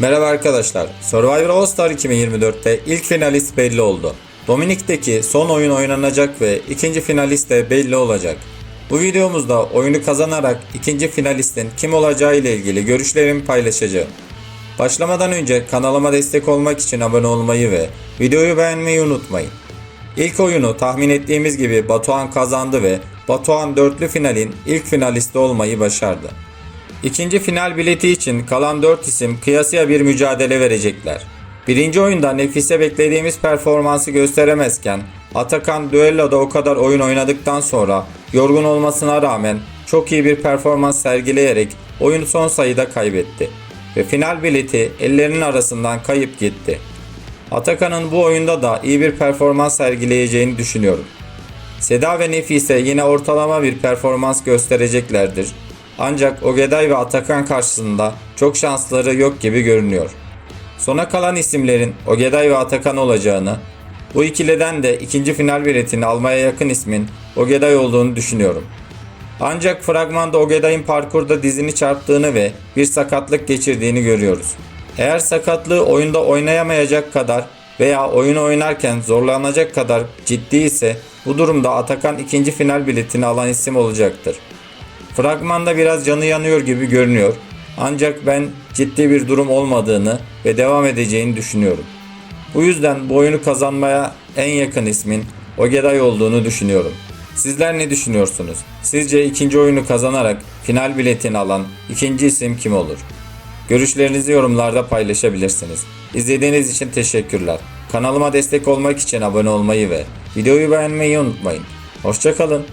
Merhaba arkadaşlar. Survivor All Star 2024'te ilk finalist belli oldu. Dominik'teki son oyun oynanacak ve ikinci finalist de belli olacak. Bu videomuzda oyunu kazanarak ikinci finalistin kim olacağı ile ilgili görüşlerimi paylaşacağım. Başlamadan önce kanalıma destek olmak için abone olmayı ve videoyu beğenmeyi unutmayın. İlk oyunu tahmin ettiğimiz gibi Batuhan kazandı ve Batuhan dörtlü finalin ilk finalisti olmayı başardı. İkinci final bileti için kalan 4 isim kıyasıya bir mücadele verecekler. Birinci oyunda Nefise beklediğimiz performansı gösteremezken Atakan düelloda o kadar oyun oynadıktan sonra yorgun olmasına rağmen çok iyi bir performans sergileyerek oyunu son sayıda kaybetti. Ve final bileti ellerinin arasından kayıp gitti. Atakan'ın bu oyunda da iyi bir performans sergileyeceğini düşünüyorum. Seda ve Nefise yine ortalama bir performans göstereceklerdir. Ancak Ogeday ve Atakan karşısında çok şansları yok gibi görünüyor. Sona kalan isimlerin Ogeday ve Atakan olacağını, bu ikiliden de ikinci final biletini almaya yakın ismin Ogeday olduğunu düşünüyorum. Ancak fragmanda Ogeday'ın parkurda dizini çarptığını ve bir sakatlık geçirdiğini görüyoruz. Eğer sakatlığı oyunda oynayamayacak kadar veya oyunu oynarken zorlanacak kadar ciddi ise bu durumda Atakan ikinci final biletini alan isim olacaktır. Fragmanda biraz canı yanıyor gibi görünüyor. Ancak ben ciddi bir durum olmadığını ve devam edeceğini düşünüyorum. Bu yüzden bu oyunu kazanmaya en yakın ismin Ogeday olduğunu düşünüyorum. Sizler ne düşünüyorsunuz? Sizce ikinci oyunu kazanarak final biletini alan ikinci isim kim olur? Görüşlerinizi yorumlarda paylaşabilirsiniz. İzlediğiniz için teşekkürler. Kanalıma destek olmak için abone olmayı ve videoyu beğenmeyi unutmayın. Hoşçakalın.